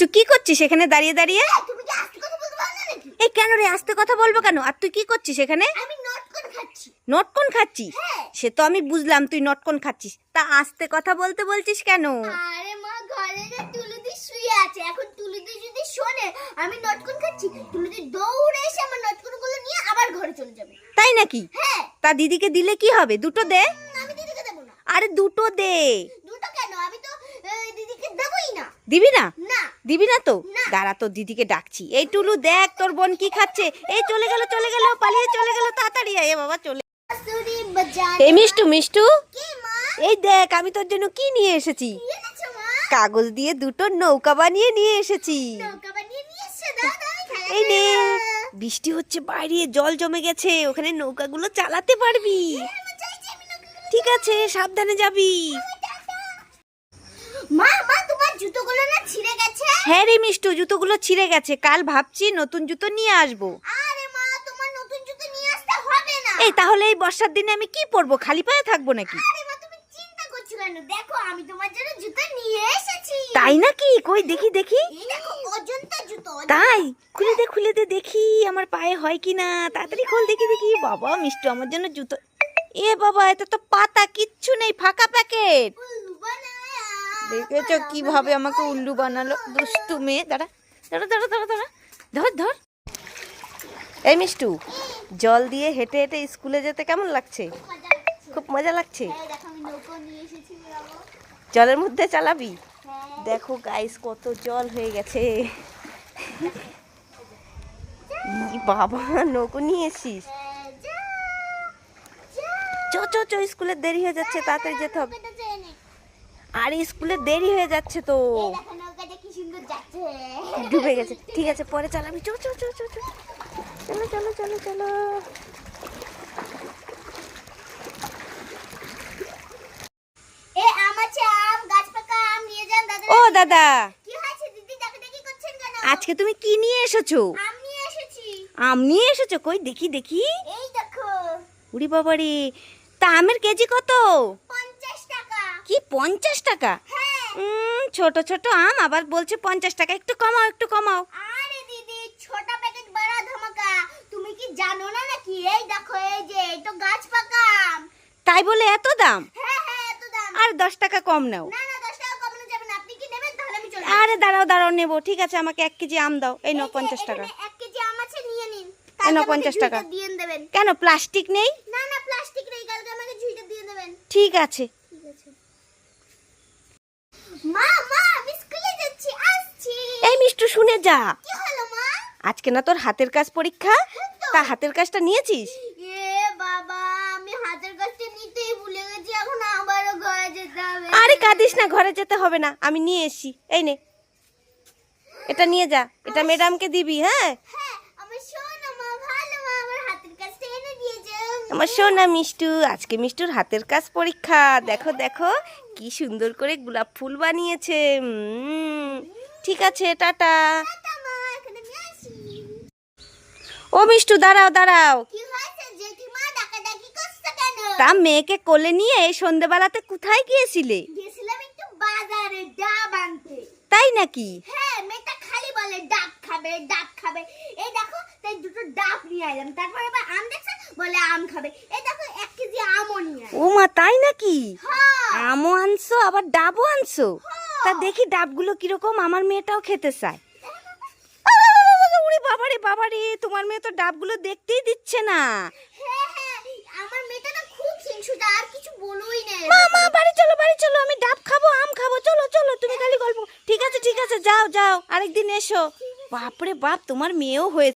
মিষ্টু কি করছিস এখানে দাঁড়িয়ে দাঁড়িয়ে? নাকি? এই কেন রে আস্তে কথা বলব কেন? আর তুই কি করছিস এখানে? নটকন খাচ্ছিস? হ্যাঁ। সে তো আমি বুঝলাম তুই নটকন খাচ্ছিস। তা আস্তে কথা বলতে বলছিস কেন? আরে মা ঘরে যে তুলুদি শুয়ে আছে এখন তুলুদি যদি শোনে আমি নটকন খাচ্ছি তুলুদি দৌড়ে এসে আমার নটকন নিয়ে আবার ঘরে চলে যাবে। তাই নাকি? হ্যাঁ। তা দিদিকে দিলে কি হবে? দুটো দে। আমি দিদিকে দেবো না। আরে দুটো দে দুটো কেন আমি তো আহ, দিদিকে দেবোই না দিবি না? দিবি না তো? দাঁড়া তোর দিদিকে ডাকছি। এই টুলু দেখ তোর বোন কি খাচ্ছে। এই চলে গেল চলে গেল পালিয়ে চলে গেল তাড়াতাড়ি আয় বাবা চলে। এই মিষ্টু মিষ্টু। এই দেখ আমি তোর জন্য কি নিয়ে এসেছি? কাগজ দিয়ে দুটো নৌকা বানিয়ে নিয়ে এসেছি। এই নে। বৃষ্টি হচ্ছে বাইরে জল জমে গেছে। ওখানে নৌকাগুলো চালাতে পারবি। নৌকাগুলো ঠিক আছে সাবধানে যাবি। মা মা তোমার জুতোগুলো না ছিঁড়ে গেছে? হ্যাঁ রে মিষ্টু জুতোগুলো ছিঁড়ে গেছে। কাল ভাবছি নতুন জুতো নিয়ে আসব। আরে মা তোমার নতুন জুতো নিয়ে আসতে হবে না। এই তাহলে এই বর্ষার দিনে আমি কি পরবো খালি পায়ে থাকব নাকি? আরে মা তুমি চিন্তা করছ কেন? দেখো আমি তোমার জন্য জুতো নিয়ে এসেছি। তাই নাকি? কই দেখি দেখি। এই দেখো অজন্তা জুতো তাই? খুলে দে খুলে দে দেখি আমার পায়ে হয় কি না তাড়াতাড়ি খোল দেখি দেখি। বাবা মিষ্টু আমার জন্য জুতো এ বাবা এটা তো পাতা কিচ্ছু নেই ফাঁকা প্যাকেট। দেখেছ কীভাবে আমাকে উল্লু বানালো? দুষ্টু মেয়ে। দাঁড়া দাঁড়া দাঁড়া দাঁড়া দাঁড়া। ধর ধর। এই মিষ্টু, জল দিয়ে হেঁটে হেঁটে স্কুলে যেতে কেমন লাগছে? খুব মজা লাগছে। জলের মধ্যে চালাবি? দেখো গাইস কত জল হয়ে গেছে। বাবা, নৌকো নিয়ে এসিস। চ চ স্কুলের দেরি হয়ে যাচ্ছে, তাড়াতাড়ি যেতে হবে। আর স্কুলে দেরি হয়ে যাচ্ছে তো। ডুবে গেছে। ঠিক আছে পরে চালাবি চো চো চো চো চো চলো চলো চলো চলো। ও দাদা। আজকে তুমি কি নিয়ে এসেছ? আম নিয়ে এসেছি। কই দেখি দেখি। উড়ি বাবারে তা আমের কেজি কত? পঞ্চাশ টাকা? পঞ্চাশ ছোট ছোট আম আবার বলছে পঞ্চাশ টাকা। একটু কমাও একটু কমাও। আরে দিদি ছোট প্যাকেট বড় ধামাকা। তুমি কি জানো না নাকি? এই দেখো এই যে এই তো গাছ পাকা আম। তাই বলে এত দাম? হ্যাঁ হ্যাঁ এত দাম। আর দশ টাকা কম নাও। না না দশ টাকা কমানো যাবে না। আপনি কি নেবেন? তাহলে আমি চলে আরে দাঁড়াও দাঁড়াও নেব। ঠিক আছে আমাকে এক কেজি আম দাও। এই নাও পঞ্চাশ টাকা। এক কেজি আম আছে নিয়ে নিন। এই নাও কালকে আমাকে 50 টাকা। কেন প্লাস্টিক নেই? না না প্লাস্টিক নেই। কালকে আমাকে ঝুড়িটা দিয়ে দেবেন। ঠিক আছে ঠিক আছে মা মা আমি স্কুলে যাচ্ছি আসছি এই মিষ্টু শুনে যা। আজকে না তোর হাতের কাজ পরীক্ষা? তা। হাতের কাজটা নিয়েছিস? আরে কাঁদিস না ঘরে যেতে হবে না আমি নিয়ে এসছি। এই নে। এটা নিয়ে যা এটা ম্যাডামকে দিবি হ্যাঁ? হ্যাঁ আমার সোনা মিষ্টু আজকে মিষ্টুর হাতের কাজ পরীক্ষা। দেখো দেখো কি সুন্দর করে গোলাপ ফুল বানিয়েছে উম, ঠিক আছে টাটা। ও মিষ্টু দাঁড়াও দাঁড়াও। তা মেয়েকে কোলে নিয়ে এই সন্ধেবেলাতে কোথায় গিয়েছিলে? গেছিলাম একটু বাজারে ডাব আনতে। তাই নাকি? হ্যাঁ মেয়েটা খালি বলে ডাব খাবে ডাব খাবে। এই দেখো তাই দুটো ডাব নিয়ে এলাম তারপর আবার আম দেখছে? বলে আম খাবে। এই দেখো এক কেজি আমও নিয়ে ও মা তাই নাকি? হ্যাঁ। আমও আনছো আবার ডাবও আনছো? তা দেখি ডাবগুলো কীরকম? আমার মেয়েটাও খেতে চায়। উড়ি বাবারে বাবারে তোমার মেয়ে তো ডাবগুলো দেখতেই দিচ্ছে না। আমার মেয়েটা না খুব হিংসুটা আর কিছু বলোই না। মা মা বাড়ি চলো বাড়ি চলো আমি ডাব খাব আম খাব চলো চলো তুমি খালি গল্প ঠিক আছে ঠিক আছে যাও যাও আরেকদিন এসো। বাপরে বাপ তোমার মেয়েও হয়ে